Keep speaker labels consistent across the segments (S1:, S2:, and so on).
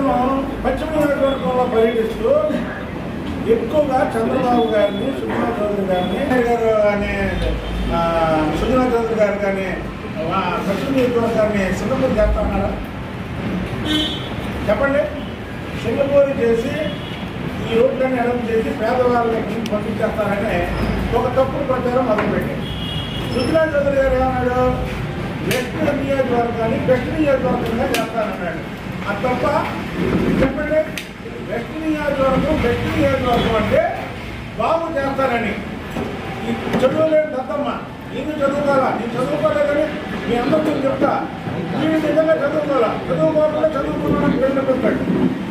S1: అతను పశ్చిమ నియోజకవర్గంలో పర్యటిస్తూ ఎక్కువగా చంద్రబాబు గారిని సుజనా చౌదరి గారిని గారు కానీ సుజనా చౌదరి గారు కానీ ఆ, పశ్చిమ నియోజకవర్గాన్ని సింగపూర్ చేస్తా ఉన్నారా? చెప్పండి. సింగపూర్ చేసి ఈ రోడ్లను ఎడమ చేసి పేదవాళ్ళకి పంపించేస్తారని ఒక తప్పుడు ప్రచారం మొదలుపెట్టింది. సుజనా చౌదరి గారు ఏమన్నాడు? వెస్ట్ నియోజకవర్గాన్ని వెస్ట్ నియోజకవర్గంగా చేస్తానన్నాడు. అది తప్ప చెప్పండి. వెస్ట్ నియోజకవర్గం వెస్ట్ నియోజకవర్గం అంటే బాగు చేస్తారని. ఈ చదువులేని దత్తమ్మ నేను చదువుకోవాలా? నేను చదువుకోలేదని మీ అందరికీ చెప్తా. నేను నిజంగా చదువుకోవాలా? చదువుకోకుండా చదువుకున్నాను వెళ్ళి పెట్టాడు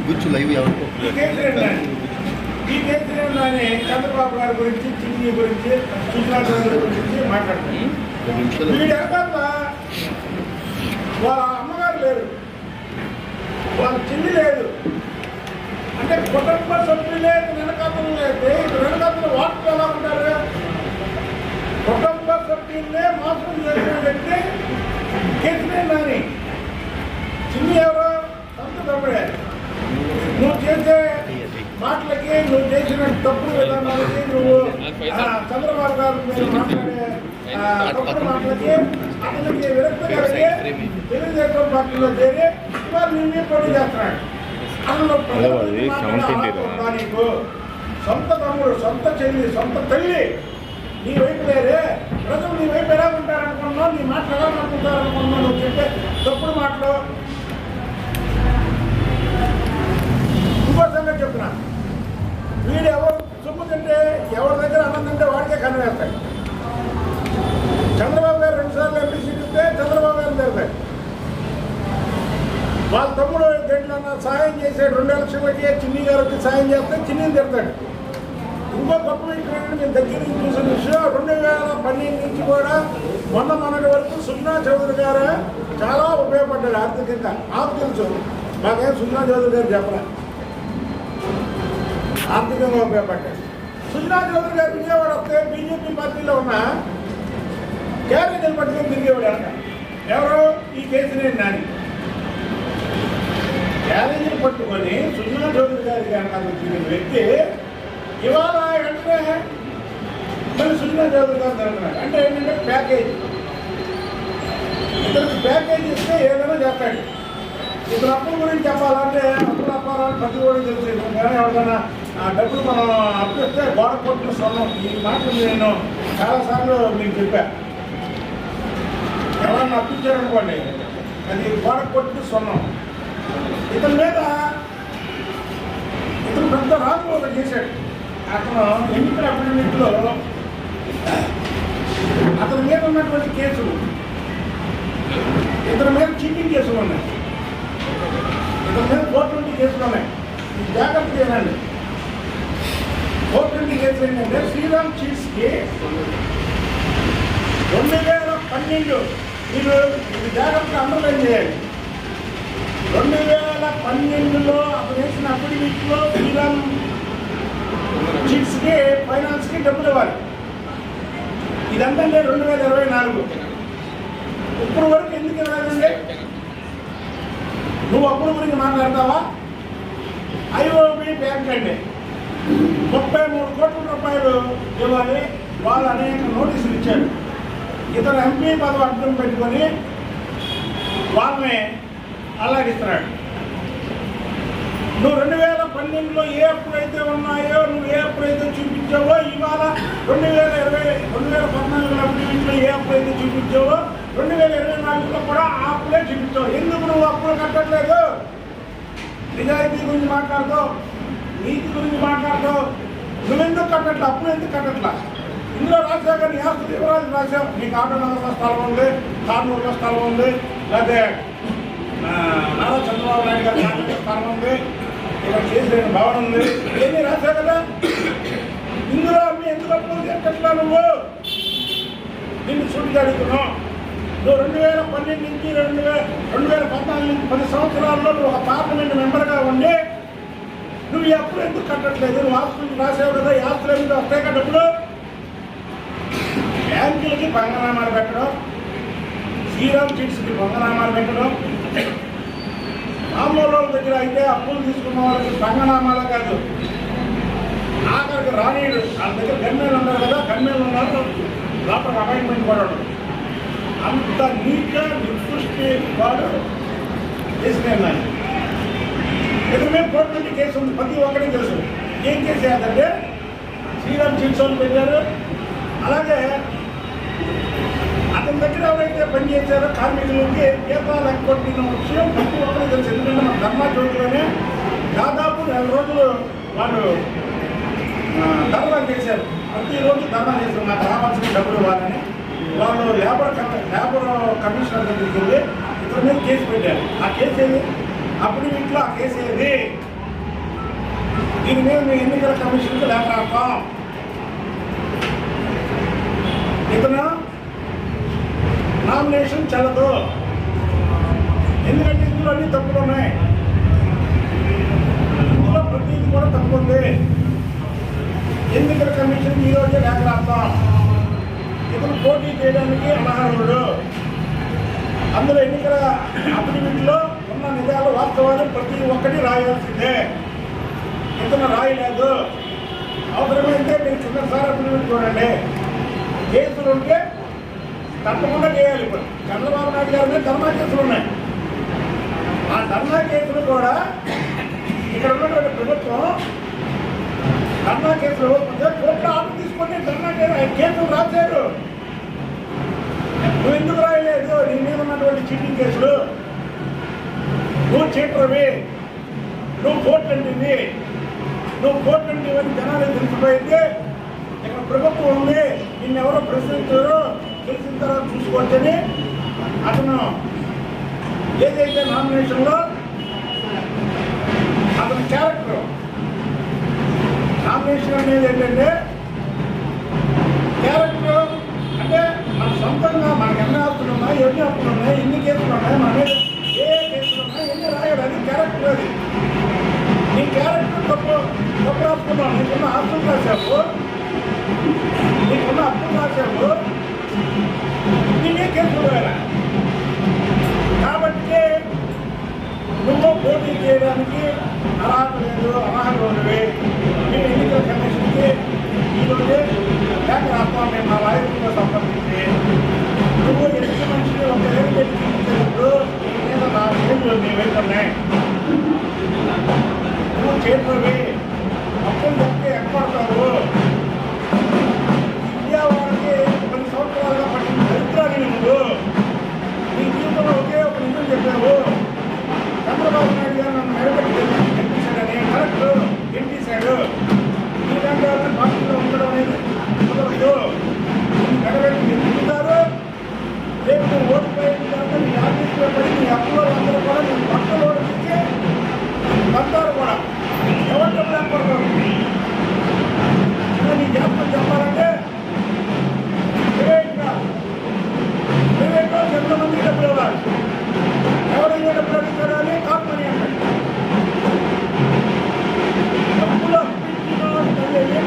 S2: గుచ్చు లైవ్
S1: ఈ కేసీఆర్ నాని ఈ కేసీఆర్ నాని చంద్రబాబు గారి గురించి చిన్ని గురించి సుజనా చౌదరి గురించి
S2: నిమిషాలు
S1: వీడి లేరు వాళ్ళ చిన్ని లేదు. అంటే కుటుంబ సభ్యులే వెనకాతలు లేదు వెనకాతలు వాటర్ ఎలా ఉంటారు? కుటుంబ సభ్యులనే మోసం చేసిన వ్యక్తి కేసీఆర్ నాని. చిన్ని ఎవరు? సొంత తమ్ముడే. నువ్వు చేసే మాటలకి నువ్వు చేసిన తప్పుడు విధానాలకి నువ్వు చంద్రబాబు గారు మీద మాట్లాడే తప్పుడు మాటలకి అతనికి విరక్తి కలిగి తెలుగుదేశం పార్టీలో చేరి ఇవాళ నిన్నే పోటీ చేస్తున్నాడు నీకు సొంత తమ్ముడు సొంత చెల్లి సొంత తల్లి నీ వైపు లేరే ప్రజలు నీ వైపు ఎలా ఉంటారనుకున్నావు నీ మాటలు ఎలా అనుకుంటారనుకున్నావు నువ్వు చెప్పే తప్పుడు మాటలు ఇంకో సంగతి చెప్తున్నా వీడు ఎవరు సొమ్ము తింటే ఎవరి దగ్గర అన్నం తింటే వాడికే కనివేస్తాయి చంద్రబాబు గారు రెండుసార్లు ఎంపీ సీట్ ఇస్తే చంద్రబాబు గారు తిడతాయి వాళ్ళ తమ్ముడు దేంట్లో సాయం చేసాడు రెండు లక్షలు పెట్టి చిన్ని గారు వచ్చి సాయం చేస్తే చిన్నిని తిడతాడు. ఇంకో గొప్ప విషయం మేము దగ్గర నుంచి చూసిన విషయం రెండు వేల పన్నెండు నుంచి కూడా మొన్న మొన్నటి వరకు సున్నా చౌదరి గారు చాలా ఉపయోగపడ్డాడు ఆర్థికంగా. నాకు తెలుసు. మాకేం సున్నా చౌదరి గారు చెప్పలే. ఆర్థికంగా ఉపయోగపడ్డాడు. సున్నా చౌదరి గారు విజయవాడ వస్తే బీజేపీ పార్టీలో ఉన్న క్యారేజీలు పట్టుకొని తిరిగేవాడు అనక ఎవరు? ఈ కేసీనే నాని. క్యారేజీలు పట్టుకొని సుజనా చౌదరి గారి కనుక వ్యక్తి ఇవాళ వెంటనే మరి సుజనా చౌదరి గారు జరుగుతున్నాడు అంటే ఏంటంటే ప్యాకేజ్. ఇతనికి ప్యాకేజ్ ఇస్తే ఏదైనా చేస్తాడు. ఇప్పుడు అప్పుల గురించి చెప్పాలంటే అప్పులు అప్పాలని ప్రతి కూడా తెలుసు కానీ ఎవరికైనా ఆ డబ్బులు మనం అప్పు ఇస్తే గోడ కొట్టిన సొన్నం ఈ మాటలు నేను చాలాసార్లు మీకు చెప్పాను ఎవరన్నా అప్పించారనుకోండి అది గోడ కొట్టిన స్వర్ణం. ఇతని మీద ఇతను పెద్ద రాజు ఒకటి చేశాడు. అతను ఎన్నికల అఫిడవిట్లో అతని మీద ఉన్నటువంటి కేసులు ఇతని మీద చీటింగ్ కేసులు ఉన్నాయి. ఇతని మీద ఫోర్ ట్వంటీ కేసులు ఉన్నాయి. ఇది జాగ్రత్త చేయాలండి ఫోర్ ట్వంటీ కేసులు ఏంటంటే శ్రీరామ్ చీట్స్కి రెండు వేల పన్నెండు. మీరు ఇది జాగ్రత్తగా అండర్లైన్ చేయాలి రెండు వేల పన్నెండులో అతను వేసిన అఫిడవిట్లో శ్రీరామ్ చిట్స్కి ఫైనాన్స్కి డబ్బులు ఇవ్వాలి. ఇదంతా రెండు వేల ఇరవై నాలుగు. ఇప్పుడు వరకు ఎందుకు ఇవ్వలేదండి? నువ్వు అప్పుల గురించి మాట్లాడతావా? ఐఓబి బ్యాంక్ అండి. ముప్పై మూడు కోట్ల రూపాయలు ఇవ్వాలి. వాళ్ళు అనేక నోటీసులు ఇచ్చారు. ఇతర ఎంపీ పదవి అర్థం పెట్టుకొని వాళ్ళని అలాగిస్తున్నాడు నువ్వు రెండు వేల పన్నెండులో ఏ అప్పుడైతే ఉన్నాయో నువ్వు ఏ అప్పుడైతే చూపించావో ఇవాళ రెండు వేల ఇరవై రెండు వేల పద్నాలుగులో అప్పుడైతే ఏ అప్పుడైతే చూపించావో రెండు వేల ఇరవై నాలుగులో కూడా ఆ అప్పులే చూపించావు. ఎందుకు నువ్వు అప్పులు కట్టట్లేదు? నిజాయితీ గురించి మాట్లాడతావు నీతి గురించి మాట్లాడతావు నువ్వెందుకు కట్టట్లా? అప్పులు ఎందుకు కట్టట్లా? ఇందులో రాశాక కానీ ఆస్తులు వివరాలు రాశావు. నీకు ఆటోనగర్లో స్థలం ఉంది కార్నూలులో స్థలం ఉంది లేకపోతే నారా చంద్రబాబు నాయుడు గారు స్థానం ఉంది. ఇక్కడ చేసిన భావన ఉంది. ఏమీ రాశావు కదా? ఇందులో మీ ఎందుకు అప్పులు కట్టట్లా నువ్వు? నిన్ను చూడు జరుగుతున్నావు నువ్వు రెండు వేల పన్నెండు నుంచి రెండు వేల రెండు వేల పద్నాలుగు నుంచి పది సంవత్సరాల్లో నువ్వు ఒక పార్లమెంట్ మెంబర్గా ఉండి నువ్వు ఎప్పుడు ఎందుకు కట్టట్లేదు? నువ్వు ఆస్తులు రాసావు కదా యాత్ర ఆస్తులు ఎందుకు వస్తాయి కట్టప్పుడు బ్యాంకులకి పంగనామాలు పెట్టడం శ్రీరామ్ చిట్స్కి పంగనామాలు పెట్టడం మామూలు వాళ్ళ దగ్గర అయితే అప్పులు తీసుకున్న వాళ్ళకి సంగనామాలే కాదు. ఆఖరికి రానీడు వాళ్ళ దగ్గర గన్మేలు ఉన్నారు కదా గన్మేలు ఉన్నారు లోపల అపాయింట్మెంట్ కూడా అంత నీట్గా నికృష్టి వాడు చేసిన ఎదురుమే కోర్టు నుంచి కేసు ఉంది? ప్రతి ఒక్కరికి తెలుసు. ఏం కేసు ఏంటంటే శ్రీరామ్ చిట్సోని పెట్టారు. అలాగే అతని దగ్గర ఎవరైతే పనిచేశారో. కార్మికులకి జీతాలు ఎక్కొట్టిన విషయం ప్రతి ఒక్కరికి తెలుసు. ఎందుకంటే మన ధర్నా చౌకలోనే దాదాపు నెల రోజులు వాళ్ళు ఆ, ధర్నా చేశారు. ప్రతిరోజు ధర్నా చేశారు నాకు రావాల్సిన డబ్బులు వాళ్ళని. వాళ్ళు లేబర్ లేబర్ కమిషనర్ దగ్గరికి వెళ్ళి ఇతని మీద కేసు పెట్టారు. ఆ కేసు ఏది? అప్పుడు ఇంట్లో ఆ కేసు ఏది? దీని మీద మేము ఎన్నికల కమిషన్కి లేఖ రాస్తాం. ఇతను నామినేషన్ చెల్లదు ఎందుకంటే ఇందులో అన్ని తప్పులు ఉన్నాయి. ఇందులో ప్రతిది కూడా తప్పు ఉంది. ఎన్నికల కమిషన్ ఈ లేఖ రాస్తాం? ఇతను పోటీ చేయడానికి అనర్హుడు. అందులో ఎన్నికల అఫిడవిట్లో ఉన్న నిజాలు వాస్తవాలు ప్రతి ఒక్కటి రాయాల్సిందే. ఇతను రాయలేదు. అవసరమైతే మీరు కిందసారి అఫిడవిట్ చూడండి. కేసులు ఉంటే తప్పకుండా చేయాలి ఇప్పుడు. చంద్రబాబు నాయుడు గారి మీద ధర్నా కేసులు ఉన్నాయి. ఆ ధర్నా కేసులు కూడా ఇక్కడ ఉన్నటువంటి ప్రభుత్వం ధర్నా కేసులు ఇవ్వకపోతే కోర్టులో ఆర్డర్ తీసుకొని ధర్నా కేసులు రాశారు. నువ్వు ఎందుకు రాయలేదు? నీ మీద ఉన్నటువంటి చీటింగ్ కేసులు. నువ్వు చీటర్వి. నువ్వు కోర్టు అంటింది నువ్వు కోర్టు అంటే ఇవన్నీ జనాలు తెలిసిపోయింది. ఇక్కడ ప్రభుత్వం ఉంది. నిన్నెవరో ప్రశ్నించారు. గెలిచిన తర్వాత చూసుకోవచ్చని అతను ఏదైతే నామినేషన్లో అతని క్యారెక్టర్ నామినేషన్ అనేది ఏంటంటే క్యారెక్టర్ అంటే మన సొంతంగా మనకి ఎన్ని ఆస్తులు ఉన్నాయి ఎన్ని అప్పులు ఉన్నాయి ఎన్ని కేసులు ఉన్నాయి మన ఏ కేసులు ఉన్నాయి ఎన్ని రాయడం అది క్యారెక్టర్ అది. నీ క్యారెక్టర్ తప్పు తప్పు రాసుకున్నావు నీకున్న ఆస్తులు రాశావు నీకున్న అప్పులు రాశావు నేనే కాబట్టి నువ్వు పోటీ చేయడానికి అర్హత లేదు అనర్హుడివి మేము ఎన్నికల కమిషన్కి ఈరోజే లేఖ రాస్తాం మేము మా వాయిస్తో సంబంధించి నువ్వు ఎన్నిక మనిషిని ఒక ఏడు పెట్టి చూపించినప్పుడు నా చేతులు నీ వెళ్తున్నాయి నువ్వు చేతులవి. అప్పులు చెప్తే ఎక్కడతావు ఒక నిజం చెప్పావు చంద్రబాబు నాయుడు గారు నన్ను నిలబెట్టి గెలిపించాడని కరెక్ట్ గెలిపించాడు ఈ రంగాలను పార్టీలో ఉండడం అనేది కుదరదు నిలబెట్టి గెలుపుతారు రేపు నువ్వు ఓడిపోయిన తర్వాత నీ ఆఫీస్లో పడి నీ అప్పులో అందరూ కూడా నీ పక్కన ఓడిపించి పంటారు కూడా ఎవరు చెప్పలేకపోతారు నీ జ్ఞాపకం చెప్పాలంటే వివేక్గా వివేక్గా ఎంతమంది డబ్బులు ఇవ్వాలి ఎవరైనా డబ్బులు అడుగుతాడో అని కాపని అంటాడు డబ్బులు అప్పించిన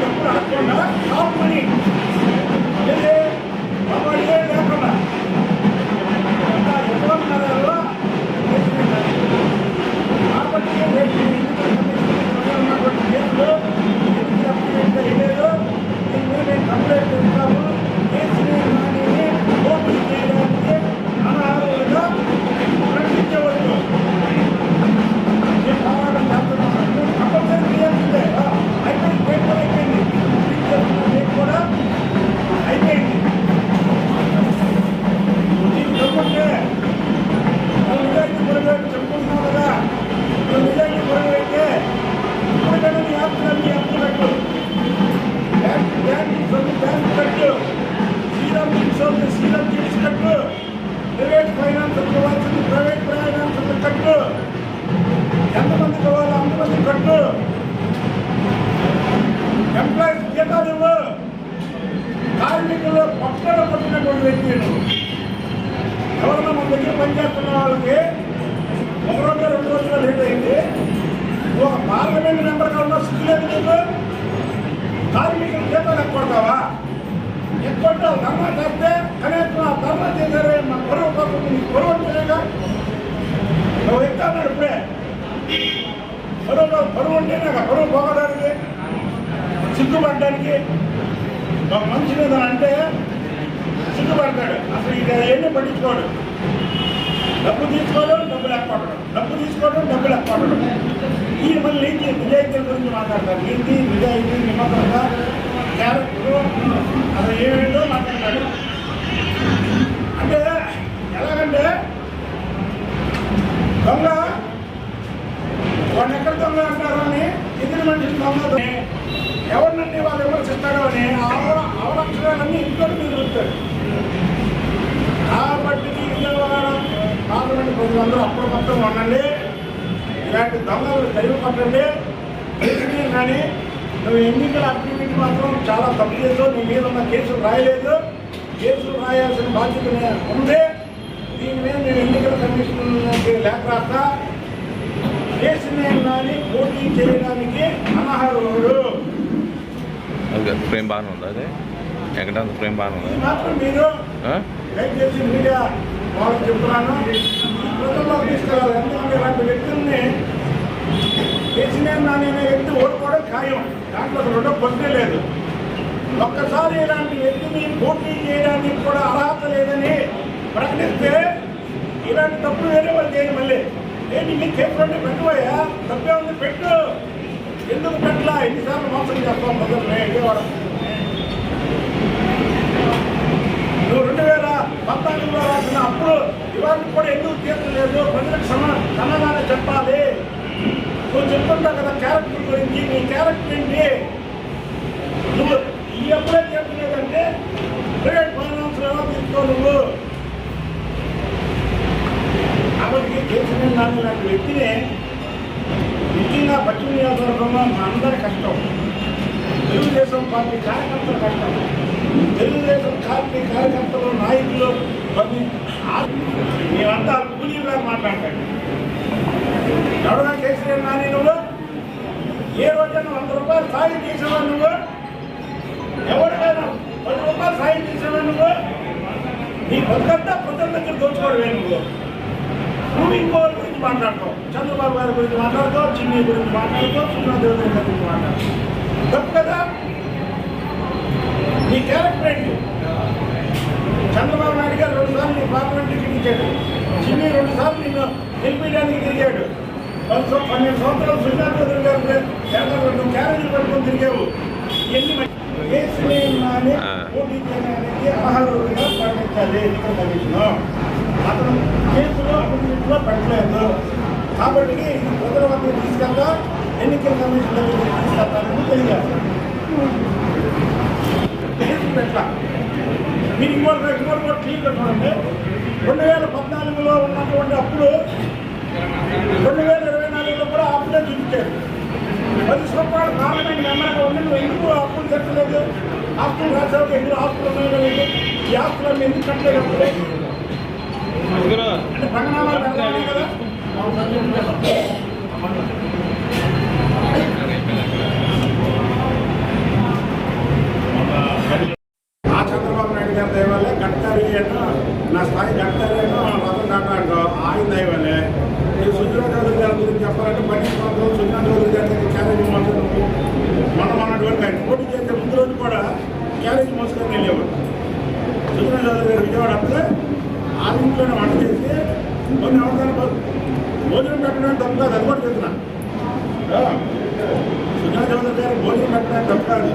S1: డబ్బులు అడగకుండా కాపని ఏదే బాబాయే లేకుండా ఇంకా ఎంతమంది కాబట్టి రేపు ఈ ఎన్నికల కమిషన్ ఉన్నటువంటి కేసులు ఎన్నికల అప్లికేషన్ వేయలేదు దీని మీద మేము కంప్లైంట్ చేస్తాము కేసుని నానిని పోటీ చేయడానికి అనర్హులుగా ప్రకటించవద్దు మేము పోరాటం చేస్తున్నాం కంపల్సరీ చేయాల్సిందే అయిపోయింది పేపర్ అయిపోయింది రీడ్ చేస్తున్న డేట్ కూడా అయిపోయింది నీకు దమ్ముంటే నువ్వు నిజాయితీ పరుగు చెప్పుకుంటున్నావు కదా నువ్వు నిజాయితీ పరుగు అయితే ఇప్పటికైనా నీ ఆస్తులన్నీ అప్పు పెట్టు బ్యాంక్ బ్యాంక్ సొమ్ము బ్యాంక్ కట్టు శ్రీరామ్ సొమ్ము శ్రీరామ్ చేసి కట్టు ప్రైవేట్ ఫైనాన్స్ ఇవ్వాల్సింది ప్రైవేట్ ఫైనాన్స్ కట్టు ఎంతమంది కావాలో అంతమంది కట్టు ఎంప్లాయీస్ జీతాలు ఇవ్వు కార్మికులు పక్కన పట్టినటువంటి ఎవరన్నా మన దగ్గర పనిచేస్తున్న వాళ్ళకి ఒక రోజు రెండు రోజులు లేట్ అయింది ఒక పార్లమెంట్ మెంబర్ కన్నా సిగ్గు లేదు నీకు కార్మికుల జీతాలు ఎక్కొడతావా ఎక్కొట్టావు ధర్నా చేస్తే కనీసం ఆ ధర్నా చేశారు మా పొరవ కోసం నీకు పొరవ చేయగా నువ్వు ఎక్కున్నాడు ఇప్పుడే పొరవలో పరువు ఉంటే నాకు పరువు పోగడానికి సిగ్గుపడడానికి ఒక మనిషి మీద అంటే సిగ్గుపడతాడు అసలు ఇది ఏమీ పట్టించుకోడు డబ్బు తీసుకోవడం డబ్బు లేకపోవడం డబ్బు తీసుకోవడం డబ్బు లేకపోవడం ఈ మళ్ళీ నీతి నిజాయితీల గురించి మాట్లాడతారు నీతి నిజాయితీ నిమ్మకంగా క్యారెక్టర్ అసలు ఏమేంటో మాట్లాడతాడు అంటే ఎలాగంటే దొంగ వాడిని ఎక్కడ దొంగ అంటారు అని ఎదురు మనిషి దొంగ అని ఎవరినండి వాళ్ళు విమర్శిస్తాడో అని అవర అవలక్షణాలన్నీ ఇంట్లో మీద చూస్తాడు కాబట్టి విజయవాడ పార్లమెంట్ ప్రజలందరూ అప్రమత్తంగా ఉండండి ఇలాంటి దైవ పట్టండి కేసుని కానీ నువ్వు ఎన్నికల అక్టివిటీ మాత్రం చాలా తప్పు చేసావు. నీ మీద ఉన్న కేసులు రాయలేదు. కేసులు రాయాల్సిన బాధ్యత ఉంది. దీని మీద నేను ఎన్నికల కమిషన్కి లేఖ రాస్తా. కేసుని కానీ పోటీ చేయడానికి అనర్హుడు
S3: ఫ్రేమ్ బాగానే ఉందా అదే? ఎక్కడ ఫ్రేమ్ బాగానే ఉందా?
S1: మాత్రం మీరు? దయచేసి మీడియా వాళ్ళకి చెప్తున్నాను. ప్రజల్లోకి తీసుకెళ్ళాలి. ఎందుకంటే ఇలాంటి వ్యక్తుల్ని కేసీఆర్ నాని అనే వ్యక్తి ఓడిపోవడం ఖాయం. దాంట్లో రెండో పొందే లేదు. ఒక్కసారి ఇలాంటి వ్యక్తిని పోటీ చేయడానికి కూడా అర్హత లేదని ప్రకటిస్తే ఇలాంటి తప్పు వేరే వాళ్ళు చేయను మళ్ళీ. ఏంటి మీ కేసులోనే పెట్టుకోయా? తప్పే ఉంది పెట్టు. ఎందుకు పెట్టలా? ఎన్నిసార్లు మోసం చేస్తాం ప్రజల్ని? విజయవాడ. నువ్వు రెండు వేల పద్నాలుగులో రాసిన అప్పుడు ఇవాళ కూడా ఎందుకు తీర్చలేదు ప్రజలకు సమా సమాధానం చెప్పాలి. నువ్వు చెప్తుంటావు కదా క్యారెక్టర్ గురించి నీ క్యారెక్టర్ ఏంటి? నువ్వు ఈ ఎప్పుడే తీర్చలేదంటే ప్రైవేట్ ఫైనాన్స్ ఎలా తీసుకో నువ్వు? కాబట్టి కేసీఆర్ నాని లాంటి వ్యక్తిని నిజంగా పశ్చిమ నియోజకవర్గంలో మా అందరి కష్టం. తెలుగుదేశం పార్టీ కార్యకర్తల కష్టం. తెలుగుదేశం పార్టీ కార్యకర్తలు నాయకులు కొన్ని ఆ- మేమంతా కూలీలా మాట్లాడతాడు ఎవరైనా కేసీఆర్ నాని నువ్వు ఏ రోజైనా వంద రూపాయలు సాయం చేసేవా నువ్వు? ఎవరికైనా పది రూపాయలు సాయం చేసేవా నువ్వు? నీ బతుకంతా ప్రజల దగ్గర దోచుకోవడమే నువ్వు. నువ్వు ఇంకో గురించి మాట్లాడతావు చంద్రబాబు గారి గురించి మాట్లాడతావు చిన్ని గురించి మాట్లాడతావు సుబ్రహ్మణ్య గారి గురించి మాట్లాడతావు తప్పు కదా? నీ క్యారెక్టర్ ఏంటి? చంద్రబాబు నాయుడు గారు రెండుసార్లు నీ పార్లమెంట్ టికెట్ ఇచ్చాడు చిన్ని రెండు నిన్ను గెలిపించడానికి తిరిగాడు. పన్నెండు సంవత్సరాలు సుజాత చౌదరి గారు కేరళ రెండు క్యారేజీలు పట్టుకొని తిరిగావు. ఎన్ని అతను కేసులో అభివృద్ధిలో పెట్టలేదు కాబట్టి ఇది ప్రజల వద్ద తీసుకెళ్తా ఎన్నికల కమిషన్ దగ్గరికి తీసుకెళ్తానని తెలియజేస్తాను కేసు పెట్టా. మీరు ఇంకోటి ఇంకోటి కూడా క్లియర్ చూడండి రెండు వేల పద్నాలుగులో ఉన్నటువంటి అప్పుడు రెండు వేల చూపించారు పది సంవత్సరాలు పార్లమెంట్ మెంబర్గా ఉండి నువ్వు ఎందుకు అప్పులు కట్టలేదు? ఆస్తులు రాసావు ఎందుకు ఆస్తులు ఉన్నాయో లేదు ఈ ఆస్తులన్నీ ఎందుకు కట్టలేదు అప్పుడు? అంటే పంగనామాలు పెడతానే కదా? ఆ చంద్రబాబు నాయుడు గారి దయ వల్లే గడ్కరీ అను నా స్థాయి రతన్ టాటా అంటూ ఆయన దయ వల్లే నేను గురించి చెప్పాలంటే పన్నెండు సంవత్సరాలు సుజనా చౌదరి గారి దగ్గర క్యారేజీ మోసుకొని మొన్న మొన్నటి ఆయన పోటీ చేసే ముందు రోజు కూడా క్యారేజ్ మోసుకొని వెళ్ళేవాడు సుజనా చౌదరి గారు విజయవాడ అప్పుడే ఆ ఇంట్లోనే వంట చేసి కొన్ని అవసరం భోజనం పెట్టడానికి తప్పు కాదు అది కూడా చెప్తున్నా. సుజనా చౌదరి గారు భోజనం పెట్టడానికి తప్పు కాదు.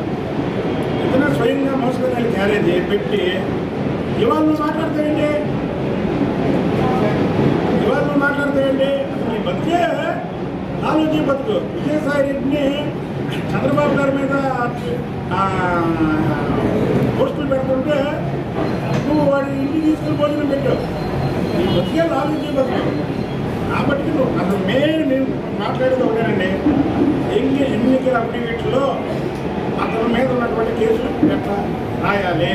S1: ఇతను స్వయంగా మోసుకొని వెళ్ళి క్యారేజ్ పెట్టి ఇవాళ నువ్వు మాట్లాడతాయండి ఇవాళ నువ్వు మాట్లాడతాయండి అసలు నీ బతికే ఆలోచన బతుకు. విజయసాయి రెడ్డిని చంద్రబాబు గారి మీద పోస్టులు పెడుతుంటే నువ్వు వాడి ఇంటికి తీసుకుని భోజనం పెట్టావు. నీ బతికే ఆలోచన బతుకు. కాబట్టి నువ్వు అసలు మెయిన్ నేను మాట్లాడేది ఒకటేనండి. ఎన్ని ఎన్నికల అఫిడవిట్లో అతని మీద ఉన్నటువంటి కేసులు పెట్ట రాయాలి?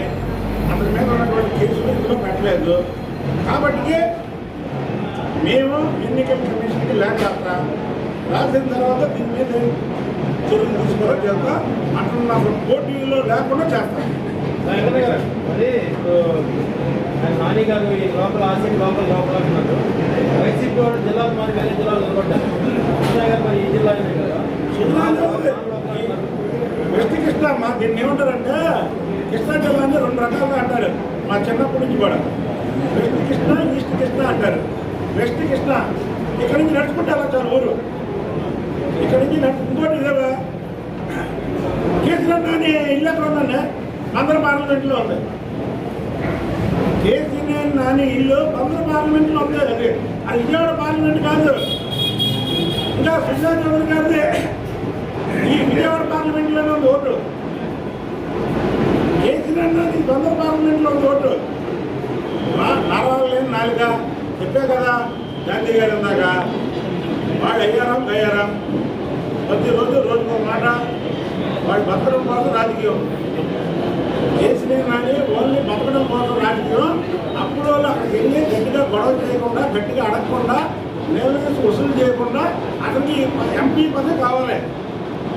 S1: అతని మీద ఉన్నటువంటి కేసులు ఇందులో పెట్టలేదు? కాబట్టి మేము ఎన్నికల కమిషన్కి లేఖ రాసిన తర్వాత దీని మీద చర్యలు తీసుకోవడం చేస్తా అట్లా పోటీలో లేకుండా చేస్తాం
S4: మరి నాని గారు ఈ లోపల ఆసిడ్ లోపల లోపల అంటున్నారు వైసీపీ వాడు జిల్లాలు మరి వేరే జిల్లాలు నిలబడ్డారు. మరి ఈ జిల్లాలోనే కదా?
S1: జిల్లాలో వెస్ట్ కృష్ణ మా దీన్ని ఏమంటారంటే కృష్ణా జిల్లా అంటే రెండు రకాలుగా అంటారు. మా చిన్నప్పటి నుంచి కూడా. వెస్ట్ కృష్ణ ఈస్ట్ కృష్ణ అంటారు. వెస్ట్ కృష్ణ ఇక్కడ నుంచి నడుచుకుంటే అలా ఊరు? ఇక్కడ నుంచి నాకు ఇంకోటి ఇదేవా కేసీఆర్ నాని ఇల్లు ఎక్కడ ఉందండి పార్లమెంట్లో ఉంది. కేసీఆర్ నాని ఇల్లు మందర పార్లమెంట్లో ఉంది అది. అది విజయవాడ పార్లమెంట్ కాదు. ఇంకా సుజాత చౌదరి గారిది ఈ విజయవాడ పార్లమెంట్లోనే ఉంది ఓటు. కేసీఆర్ నాని మందర పార్లమెంట్లో ఉంది ఓటు. నరాలు నాలుక చెప్పే కదా గాంధీ గారు ఇందాక. వాళ్ళు అయ్యారా అయ్యారా? ప్రతిరోజు రోజుకో మాట. వాడు బతకడం కోసం రాజకీయం. కేసీఆర్ కానీ ఓన్లీ బతకడం కోసం రాజకీయం. అప్పుడు వాళ్ళు అక్కడికి వెళ్ళి గట్టిగా గొడవ చేయకుండా గట్టిగా అడగకుండా నేలవేసి వసూలు చేయకుండా అతనికి ఎంపీ పదవి కావాలి.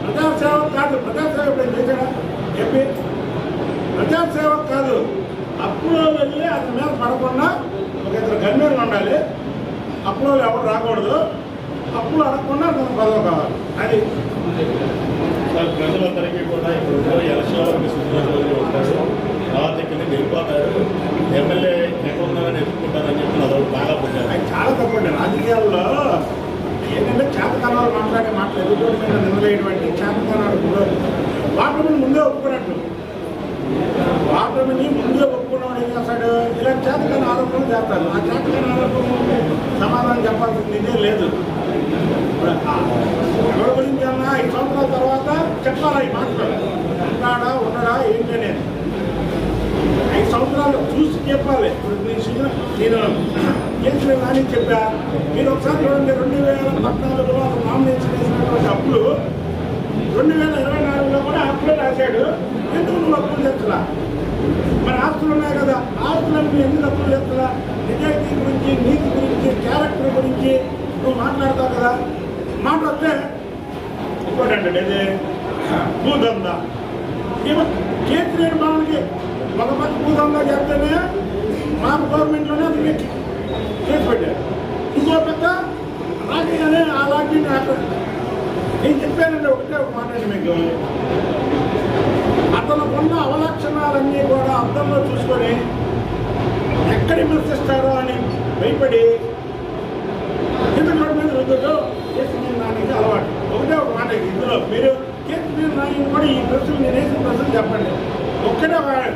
S1: ప్రజాసేవ కాదు ప్రజాసేవ ఇప్పుడు చేశాడా? ఎంపీ? ప్రజాసేవ కాదు. అప్పుడు వెళ్ళి అతని మీద పడకుండా ఒక ఇద్దరు గన్మెన్లు ఉండాలి. అప్పుడు ఎవరు రాకూడదు. అప్పుడు అడగకుండా పదవి కావాలి అది
S2: ప్రజలందరికీ కూడా ఇప్పుడు ఎలక్షన్లో ఉంటారు. తర్వాత ఇక్కడ వెళ్ళిపోతారు ఎమ్మెల్యే ఎక్కడ ఉన్నారని ఎత్తుకుంటారని చెప్పి బాగా పుట్టారు.
S1: అది చాలా తప్పండి రాజకీయాల్లో ఏంటంటే చేతకాలాలు మాట్లాడే మాటలు ఎదుటి మీద నిలవేయటువంటి చేతకాలాలు కూడా వాటమిని ముందే ఒప్పుకున్నట్టు. వాటమిని ముందే ఒప్పుకున్నవాడు ఏం చేస్తాడు? ఇలా చేతకాల ఆరోపణలు చేస్తారు. ఆ చేతకాల ఆరోపణలు సమాధానం చెప్పాల్సింది ఇదే లేదు. ఎవరి గురించి అన్నా ఐదు సంవత్సరాల తర్వాత చెప్పాలి ఈ మాటలు? ఉన్నాడా ఉండడా ఏంటి అనేది ఐదు సంవత్సరాలు చూసి చెప్పాలి. ఇప్పుడు నేను సినిమా కానీ కేసీఆర్ నాని చెప్పా. మీరు ఒకసారి చూడండి రెండు వేల పద్నాలుగులో అతను నామినేషన్ వేసినటువంటి అప్పులు రెండు వేల ఇరవై నాలుగులో కూడా అప్పులే రాశాడు. ఎందుకు నువ్వు అప్పులు చేస్తున్నా? మరి ఆస్తులు ఉన్నాయి కదా. ఆస్తులను ఎందుకు అప్పులు చేస్తున్నా? నిజాయితీ గురించి నీతి గురించి క్యారెక్టర్ గురించి నువ్వు మాట్లాడతావు కదా. మాట వస్తే ఇంకోటండి ఇది భూదందా ఏమో మామూలుగా నిర్మాణానికి ఒక పక్క భూదందా చెప్తేనే మా గవర్నమెంట్లోనే అది కేసు పెట్టారు. ఇంకో పెద్ద రాజీగానే ఆ లాంటిని నేను చెప్పానండి ఒకటే ఒక మాట మీకు. అతను ఉన్న అవలక్షణాలన్నీ కూడా అర్థంలో చూసుకొని ఎక్కడ విమర్శిస్తారో అని భయపడి ఇతరుల మీద రుద్దుతో కేసు మీద నానికి అలవాటు ఒకటే ఒక మాట ఇందులో మీరు కేసు మీద నాయకుడు కూడా ఈ ప్రశ్నలు నేను వేసిన ప్రశ్నలు చెప్పండి. ఒక్కటే వాడు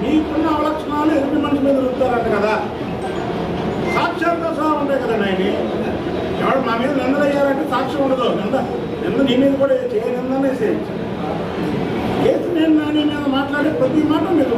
S1: మీకున్న అవలక్షణాలు ఎదుటి మనిషి మీద రుద్దారంట కదా. సాక్ష్యాలతో సహా ఉంటాయి కదండి ఆయన ఎవడు మా మీద నిందలయ్యారంటే సాక్ష్యం ఉండదు. నింద నింద నీ మీద కూడా చేయ నిందనే చేయొచ్చు కేసు నేను నాని మీద మాట్లాడే ప్రతి మాట మీరు